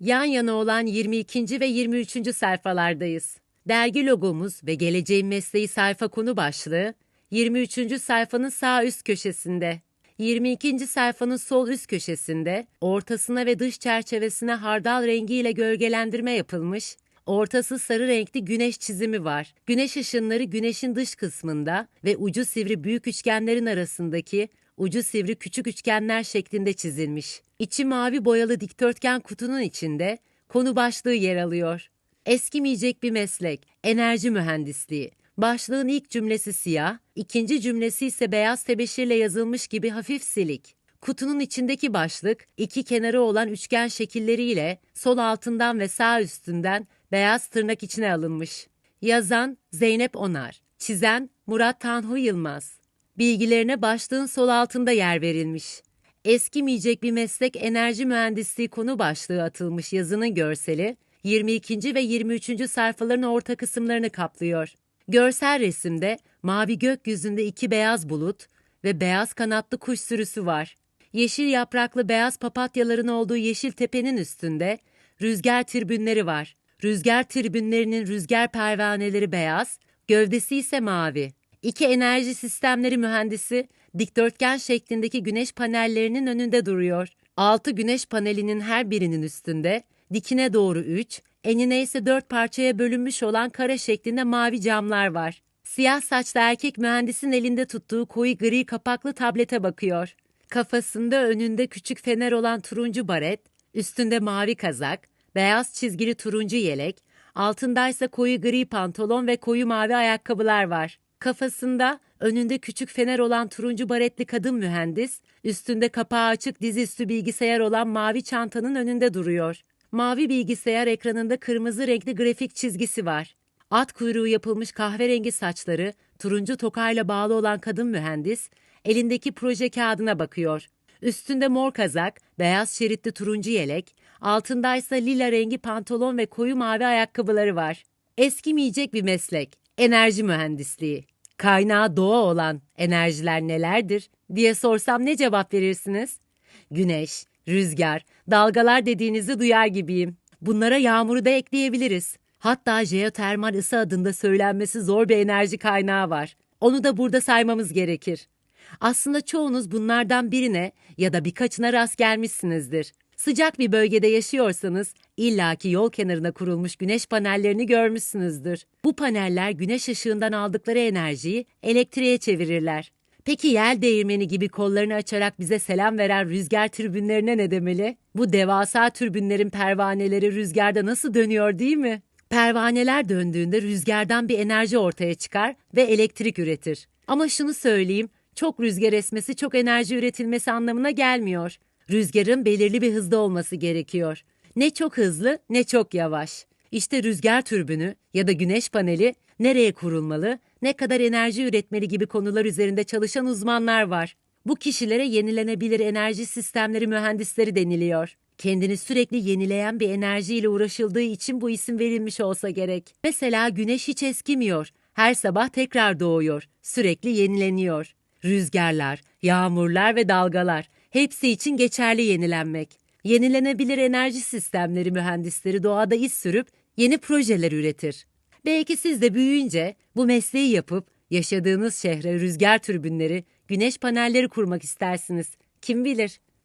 Yan yana olan 22. ve 23. sayfalardayız. Dergi logomuz ve Geleceğin Mesleği sayfa konu başlığı 23. sayfanın sağ üst köşesinde. 22. sayfanın sol üst köşesinde ortasına ve dış çerçevesine hardal rengiyle gölgelendirme yapılmış, ortası sarı renkli güneş çizimi var. Güneş ışınları güneşin dış kısmında ve ucu sivri büyük üçgenlerin arasındaki ucu sivri küçük üçgenler şeklinde çizilmiş. İçi mavi boyalı dikdörtgen kutunun içinde konu başlığı yer alıyor. Eskimeyecek bir meslek, enerji mühendisliği. Başlığın ilk cümlesi siyah, ikinci cümlesi ise beyaz tebeşirle yazılmış gibi hafif silik. Kutunun içindeki başlık, iki kenarı olan üçgen şekilleriyle sol altından ve sağ üstünden beyaz tırnak içine alınmış. Yazan Zeynep Onar, çizen Murat Tanhu Yılmaz. Bilgilerine başlığın sol altında yer verilmiş. Eskimeyecek bir meslek enerji mühendisliği konu başlığı atılmış yazının görseli, 22. ve 23. sayfaların orta kısımlarını kaplıyor. Görsel resimde mavi gökyüzünde iki beyaz bulut ve beyaz kanatlı kuş sürüsü var. Yeşil yapraklı beyaz papatyaların olduğu yeşil tepenin üstünde rüzgar tribünleri var. Rüzgar tribünlerinin rüzgar pervaneleri beyaz, gövdesi ise mavi. İki enerji sistemleri mühendisi dikdörtgen şeklindeki güneş panellerinin önünde duruyor. Altı güneş panelinin her birinin üstünde dikine doğru üç, enine ise dört parçaya bölünmüş olan kare şeklinde mavi camlar var. Siyah saçlı erkek mühendisin elinde tuttuğu koyu gri kapaklı tablete bakıyor. Kafasında önünde küçük fener olan turuncu baret, üstünde mavi kazak, beyaz çizgili turuncu yelek, altındaysa koyu gri pantolon ve koyu mavi ayakkabılar var. Kafasında önünde küçük fener olan turuncu baretli kadın mühendis, üstünde kapağı açık dizüstü bilgisayar olan mavi çantanın önünde duruyor. Mavi bilgisayar ekranında kırmızı renkli grafik çizgisi var. At kuyruğu yapılmış kahverengi saçları, turuncu tokayla bağlı olan kadın mühendis, elindeki proje kağıdına bakıyor. Üstünde mor kazak, beyaz şeritli turuncu yelek, altındaysa lila rengi pantolon ve koyu mavi ayakkabıları var. Eskimeyecek bir meslek, enerji mühendisliği. Kaynağı doğa olan enerjiler nelerdir diye sorsam ne cevap verirsiniz? Güneş, rüzgar, dalgalar dediğinizi duyar gibiyim. Bunlara yağmuru da ekleyebiliriz. Hatta jeotermal ısı adında söylenmesi zor bir enerji kaynağı var. Onu da burada saymamız gerekir. Aslında çoğunuz bunlardan birine ya da birkaçına rast gelmişsinizdir. Sıcak bir bölgede yaşıyorsanız illaki yol kenarına kurulmuş güneş panellerini görmüşsünüzdür. Bu paneller güneş ışığından aldıkları enerjiyi elektriğe çevirirler. Peki yel değirmeni gibi kollarını açarak bize selam veren rüzgar türbünlerine ne demeli? Bu devasa türbünlerin pervaneleri rüzgarda nasıl dönüyor değil mi? Pervaneler döndüğünde rüzgardan bir enerji ortaya çıkar ve elektrik üretir. Ama şunu söyleyeyim, çok rüzgar esmesi çok enerji üretilmesi anlamına gelmiyor. Rüzgarın belirli bir hızda olması gerekiyor. Ne çok hızlı ne çok yavaş. İşte rüzgar türbünü ya da güneş paneli nereye kurulmalı, ne kadar enerji üretmeli gibi konular üzerinde çalışan uzmanlar var. Bu kişilere yenilenebilir enerji sistemleri mühendisleri deniliyor. Kendini sürekli yenileyen bir enerjiyle uğraşıldığı için bu isim verilmiş olsa gerek. Mesela güneş hiç eskimiyor. Her sabah tekrar doğuyor. Sürekli yenileniyor. Rüzgarlar, yağmurlar ve dalgalar hepsi için geçerli yenilenmek. Yenilenebilir enerji sistemleri mühendisleri doğada iz sürüp yeni projeler üretir. Belki siz de büyüyünce bu mesleği yapıp yaşadığınız şehre rüzgar türbünleri, güneş panelleri kurmak istersiniz. Kim bilir?